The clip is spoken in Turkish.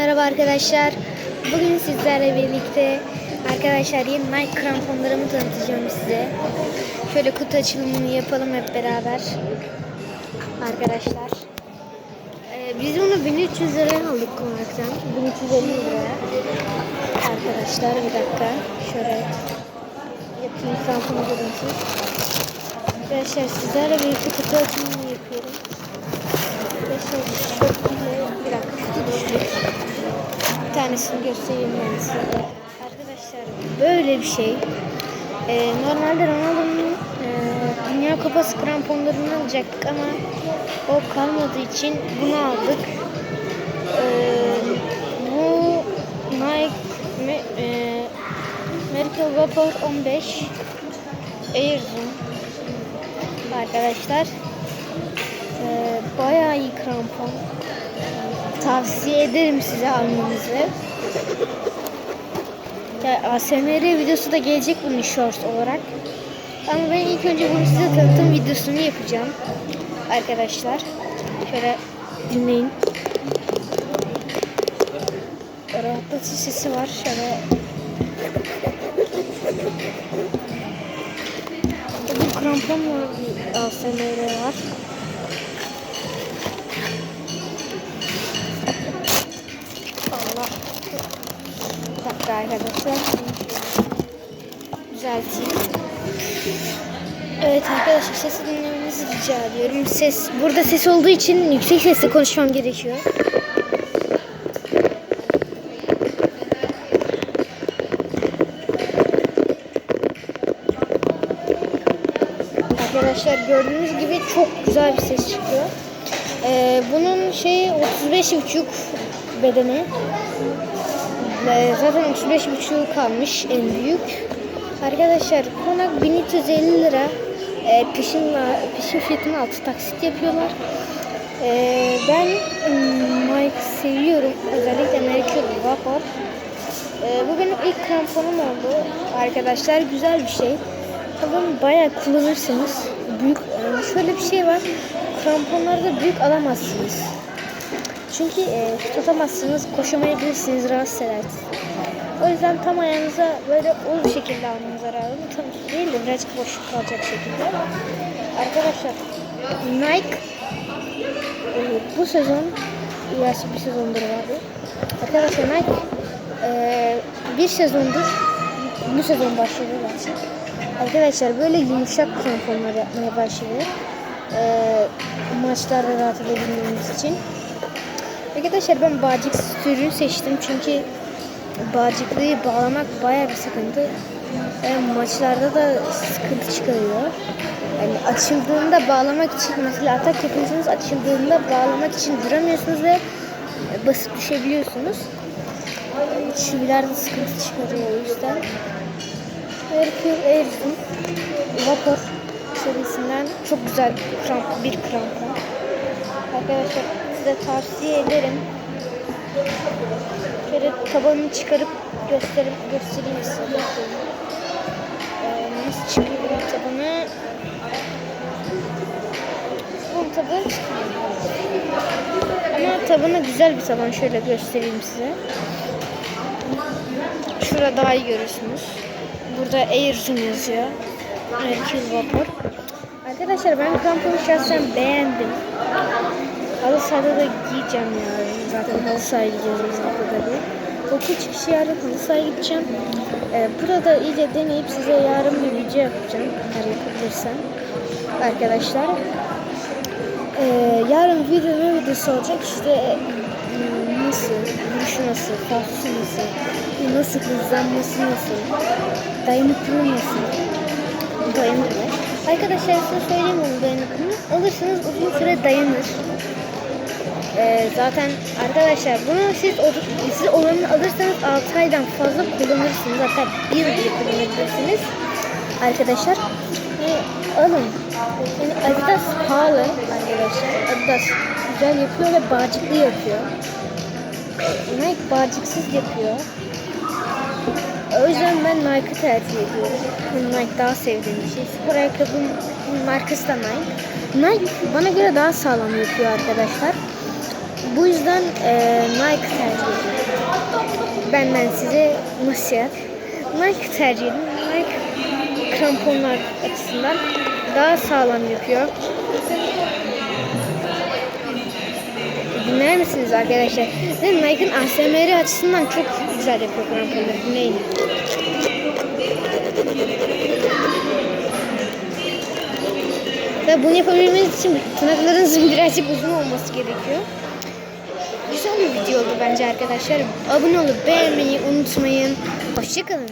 Merhaba arkadaşlar. Bugün sizlerle birlikte arkadaşlar yeni Nike kramponlarımı tanıtacağım size. Şöyle kutu açılımını yapalım hep beraber. Arkadaşlar. Ee, biz bunu 1300 liraya aldık konaktan. 1350 liraya. Arkadaşlar bir dakika. Şöyle yapayım kramponu görün siz. Arkadaşlar sizlerle birlikte kutu açılımını yapıyorum. Arkadaşlar. Bir dakika kutu düştü. Tanesini göstereyim ben size. Arkadaşlar böyle bir şey. Ee, normalde Ronaldo'nun e, Dünya Kupası kramponlarını alacaktık ama o kalmadığı için bunu aldık. Ee, bu Nike Me, e, Miracle Vapor 15 Air Zoom arkadaşlar. Ee, bayağı iyi krampon. Tavsiye ederim size almanızı. Ya ASMR videosu da gelecek bunun shorts olarak. Ama ben ilk önce bunu size tanıtım videosunu yapacağım. Arkadaşlar. Şöyle dinleyin. Rahatlatıcı sesi var. Şöyle bu krampon var. ASMR var. Arkadaşlar. Düzelteyim. Evet arkadaşlar sesi dinlemenizi rica ediyorum. Ses burada ses olduğu için yüksek sesle konuşmam gerekiyor. Arkadaşlar gördüğünüz gibi çok güzel bir ses çıkıyor. Ee, bunun şeyi 35,5 bedeni. Ee, zaten 35,5 kalmış en büyük. Arkadaşlar konak 1350 lira. Ee, peşin, peşin fiyatını altı taksit yapıyorlar. Ee, ben Mike seviyorum. Özellikle Merkür Vapor. Ee, bu benim ilk kramponum oldu. Arkadaşlar güzel bir şey. Tabii bayağı kullanırsınız. Büyük, şöyle bir şey var. Kramponlarda büyük alamazsınız. Çünkü e, tutamazsınız, koşamayabilirsiniz, rahatsız eder. O yüzden tam ayağınıza böyle uz şekilde almanıza lazım. Tam değil de birazcık boşluk kalacak şekilde. Arkadaşlar Nike e, bu sezon gerçi bir sezondur vardı. Arkadaşlar Nike e, bir sezondur bu sezon başladı gerçi. Arkadaşlar böyle yumuşak kramponlar yapmaya başladı. E, maçlarda rahat edebilmemiz için. Arkadaşlar ben bağcıksız türünü seçtim çünkü bağcıklıyı bağlamak baya bir sıkıntı. Yani maçlarda da sıkıntı çıkarıyor. Yani açıldığında bağlamak için mesela atak yapıyorsunuz açıldığında bağlamak için duramıyorsunuz ve basıp düşebiliyorsunuz. Çivilerde sıkıntı çıkarıyor o yüzden. Herkül Airzoom Vapor serisinden çok güzel kramp, bir krampon. Arkadaşlar size tavsiye ederim. Şöyle tabanını çıkarıp gösterip göstereyim size. Ee, nasıl çıkıyor tabanı? Bu tabanı. Ama tabanı güzel bir taban. Şöyle göstereyim size. Şurada daha iyi görürsünüz. Burada Air Zoom yazıyor. Herkül Vapor. Arkadaşlar ben kramponu şahsen beğendim. Halı sahada da giyeceğim yani. Zaten halı sahaya gidiyoruz biz haftada bir. Okul çıkışı yarın halı sahaya gideceğim. Ee, burada iyice deneyip size yarın bir video yapacağım. Eğer yapabilirsem. Arkadaşlar. Ee, yarın video ne videosu olacak? İşte e, nasıl, vuruşu nasıl, falsosu nasıl, nasıl hızlanması nasıl, dayanıklılığı nasıl, dayanıklı. Arkadaşlar size söyleyeyim onu dayanıklılığını. Alırsanız uzun süre dayanır. Ee, zaten arkadaşlar bunu siz, siz olanını alırsanız 6 aydan fazla kullanırsınız. Hatta 1 yıl bile kullanabilirsiniz. Arkadaşlar e, alın. Yani Adidas pahalı arkadaşlar. Adidas güzel yapıyor ve bağcıklı yapıyor. Nike bağcıksız yapıyor. O yüzden ben Nike'ı tercih ediyorum. Nike daha sevdiğim bir şey. Spor ayakkabının markası da Nike. Nike bana göre daha sağlam yapıyor arkadaşlar. Bu yüzden e, Nike tercih ediyorum. Benden size nasihat. Nike tercih edin. Nike kramponlar açısından daha sağlam yapıyor. Dinler misiniz arkadaşlar? Ve Nike'ın ASMR açısından çok güzel yapıyor kramponları. Dinleyin. Ve bunu yapabilmeniz için tırnaklarınızın birazcık uzun olması gerekiyor. Güzel bir video oldu bence arkadaşlar. Abone olup beğenmeyi unutmayın. Hoşçakalın.